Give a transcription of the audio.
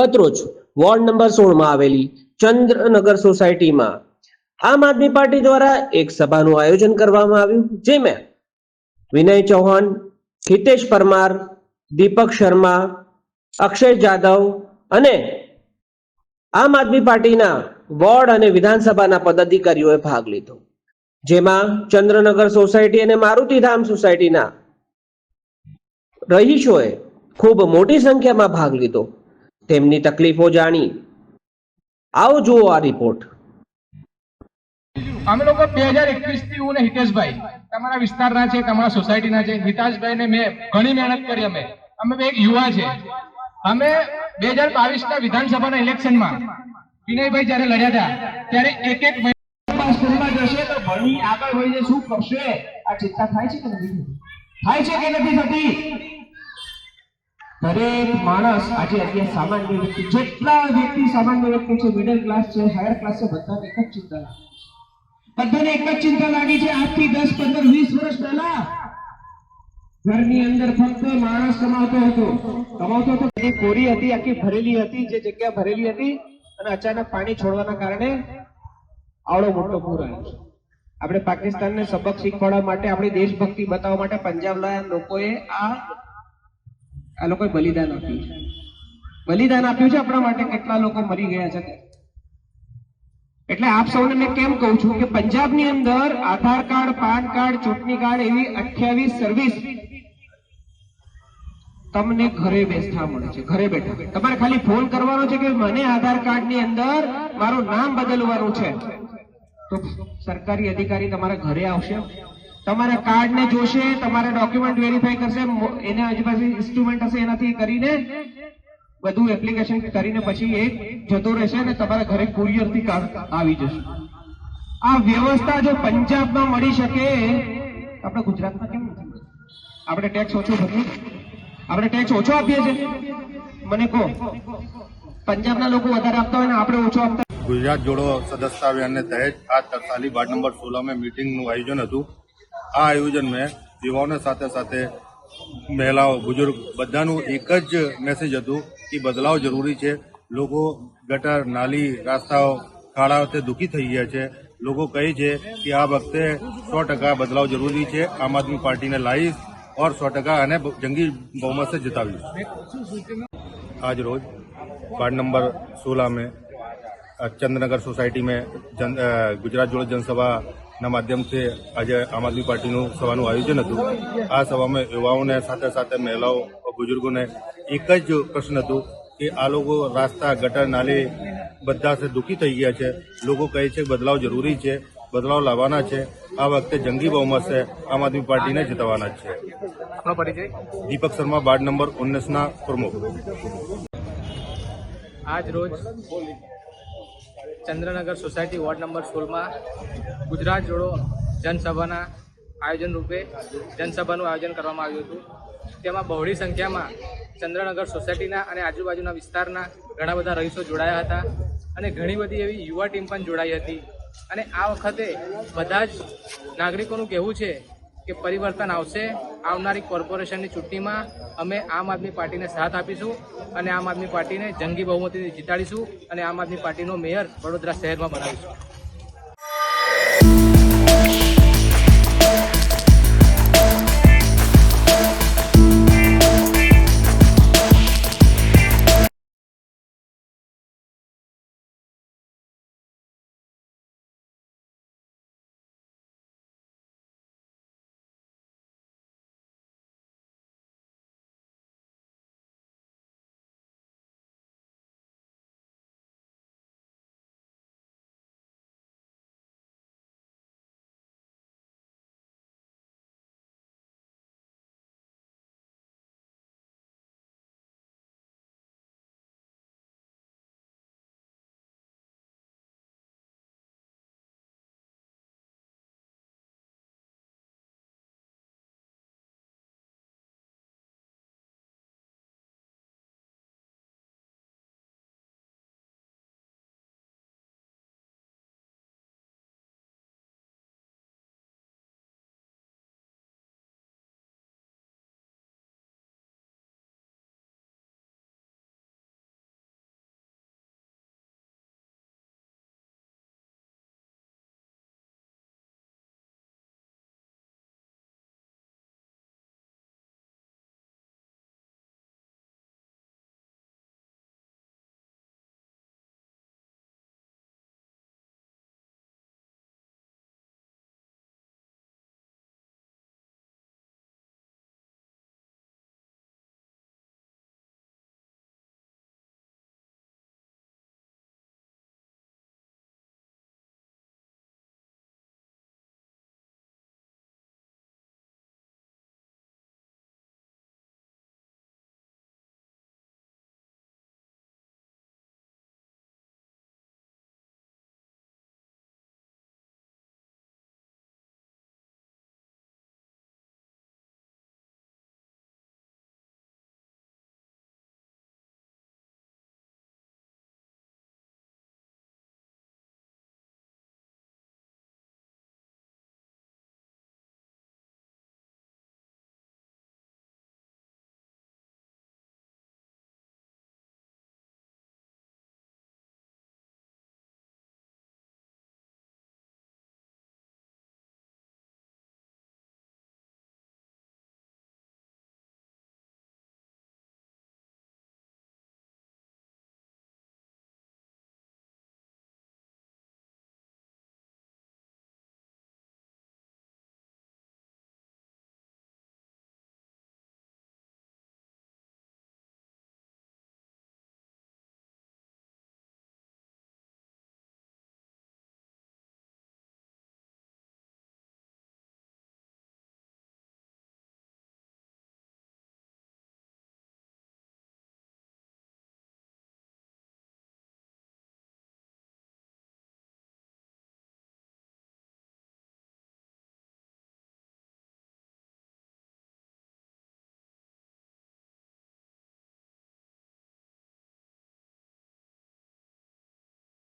ગતરોજ ward number સોળમાં આવેલી ચંદ્રનગર સોસાયટીમાં આમ આદમી પાર્ટી દ્વારા એક સભાનું આયોજન કરવામાં આવ્યું, જેમાં વિનય ચૌહાણ હિતેશ પરમાર, દીપક શર્મા, અક્ષય જાદવ અને આમ આદમી પાર્ટીના વોર્ડ અને વિધાનસભાના પદાધિકારીઓએ ભાગ લીધો. જેમાં ચંદ્રનગર સોસાયટી અને મારુતિધામ સોસાયટીના રહીશોએ ખૂબ મોટી સંખ્યામાં ભાગ લીધો. તેમની તકલીફો જાણી. આવો જુઓ આ રિપોર્ટ અમે લોકો બે હજાર એકવીસથી હું ને હિતેશભાઈ, તમારા વિસ્તારના છે, તમારા સોસાયટીના છે. હિતાશભાઈ ને મેં ઘણી મહેનત કરી અમે. અમે એક યુવા છે. અમે બે હજાર બાવીસ ના વિધાનસભાના ઇલેક્શનમાં વિનયભાઈ જયારે લડ્યા હતા, ત્યારે એક એક સ્કૂલમાં જશે તો ભણી આગળ વહીને શું કરશે? આ ચિંતા થાય છે કે નથી થાય છે કે નથી થતી? દરેક માણસ આજે અત્યારે સામાન્ય વ્યક્તિ, જેટલા વ્યક્તિ સામાન્ય વ્યક્તિ છે મિડલ ક્લાસ છે હાયર ક્લાસ છે, બધાને એક જ ચિંતા લાગી બધાને એક જ ચિંતા લાગી છે, આજથી દસ, પંદર, વીસ વર્ષ પહેલા ઘરની અંદર ફક્ત માણસ કમાવતો હતો. કમાવતો હતો. એની કોરી હતી, આખી ભરેલી હતી, જે જગ્યા ભરેલી હતી, અને અચાનક પાણી છોડવાના કારણે આવડો મોટો પૂર આવ્યો આપણે પાકિસ્તાનને સબક શીખવાડવા માટે, આપણી દેશભક્તિ બતાવવા માટે પંજાબના લોકોએ આ આ લોકોએ બલિદાન આપ્યું છે. બલિદાન આપ્યું છે, આપણા માટે કેટલા લોકો મરી ગયા છે એટલે આપ સૌને મેં કેમ કહું છું કે પંજાબની અંદર આધાર કાર્ડ, પાન કાર્ડ, ચૂંટણી કાર્ડ એવી અઠ્યાવીસ સર્વિસ તમને ઘરે બેઠા મળે છે, ઘરે બેઠા. તમારે ખાલી ફોન કરવાનો છે કે મને આધાર કાર્ડની અંદર મારું નામ બદલવાનું છે. તો સરકારી અધિકારી તમારા ઘરે આવશે? તમારા કાર્ડ ને જોશે, તમારા ડોક્યુમેન્ટ વેરીફાઈ કરશે એને આજુબાજુ ઇન્સ્ટ્રુમેન્ટ હશે એનાથી કરીને બધું એપ્લિકેશન કરીને પછી એ જતો રહેશે અને તમારા ઘરે કુરિયરથી કાર્ડ આવી જશે. આ વ્યવસ્થા જો પંજાબમાં મળી શકે, આપણે ગુજરાતમાં કેમ આપણે ટેક્સ ઓછો ભરીએ. આપણે ટેક્સ ઓછો આપીએ છીએ. મને કહો, પંજાબના લોકો વધારે આપતા હોય ને આપણે ઓછો આપતા? ગુજરાત જોડો સદસ્ય અભિયાનને તહેત આ તરસાલી વાર્ડ નંબર સોળમાં મીટિંગનું આયોજન હતું. આ આયોજન મેં યુવાઓને સાથે સાથે મહિલાઓ બુઝુર્ગ બધાનું એક જ મેસેજ હતું કે બદલાવ જરૂરી છે. લોકો ગટર નાલી રાસ્તાઓ ખાડાઓથી દુઃખી થઈ ગયા છે. લોકો કહે છે કે આ વખતે સો ટકા બદલાવ જરૂરી છે. આમ આદમી પાર્ટીને લાવીશ ઓર સો ટકા અને જંગી બહુમત સે જતાવીશ આજ રોજ वार्ड નંબર 16 મેં ચંદ્રનગર સોસાયટી મેં जन, गुजरात जोड़ो जनसभा જનસભાના માધ્યમથી આજે આમ આદમી પાર્ટીનું સભાનું આયોજન હતું. આ સભામાં યુવાઓને સાથે સાથે મહિલાઓ બુઝુર્ગોને એક જ પ્રશ્ન હતું કે આ લોકો રાસ્તા ગટર નાલી બધા દુઃખી થઈ ગયા છે. લોકો કહે છે બદલાવ જરૂરી છે બદલાવ લાવવાના છે. આ વખતે જંગી બહુમત આમ આદમી પાર્ટીને જીતવાના છે. દીપક શર્મા વાર્ડ નંબર ઓગણીસના પ્રમુખ. આજ રોજ ચંદ્રનગર સોસાયટી વોર્ડ નંબર સોળમાં ગુજરાત જોડો જનસભાના આયોજન રૂપે જનસભાનું આયોજન કરવામાં આવ્યું હતું. તેમાં બહોળી સંખ્યામાં ચંદ્રનગર સોસાયટીના અને આજુબાજુના વિસ્તારના ઘણા બધા રહીશો જોડાયા હતા અને ઘણી બધી એવી યુવા ટીમ પણ જોડાઈ હતી. અને આ વખતે બધા જ નાગરિકોનું કહેવું છે કે પરિવર્તન આવશે આવનારી કોર્પોરેશનની ચૂંટણીમાં અમે આમ આદમી પાર્ટીને સાથ આપીશું અને આમ આદમી પાર્ટીને જંગી બહુમતીથી જીતાડીશું અને આમ આદમી પાર્ટીનો મેયર વડોદરા શહેરમાં બનાવીશું.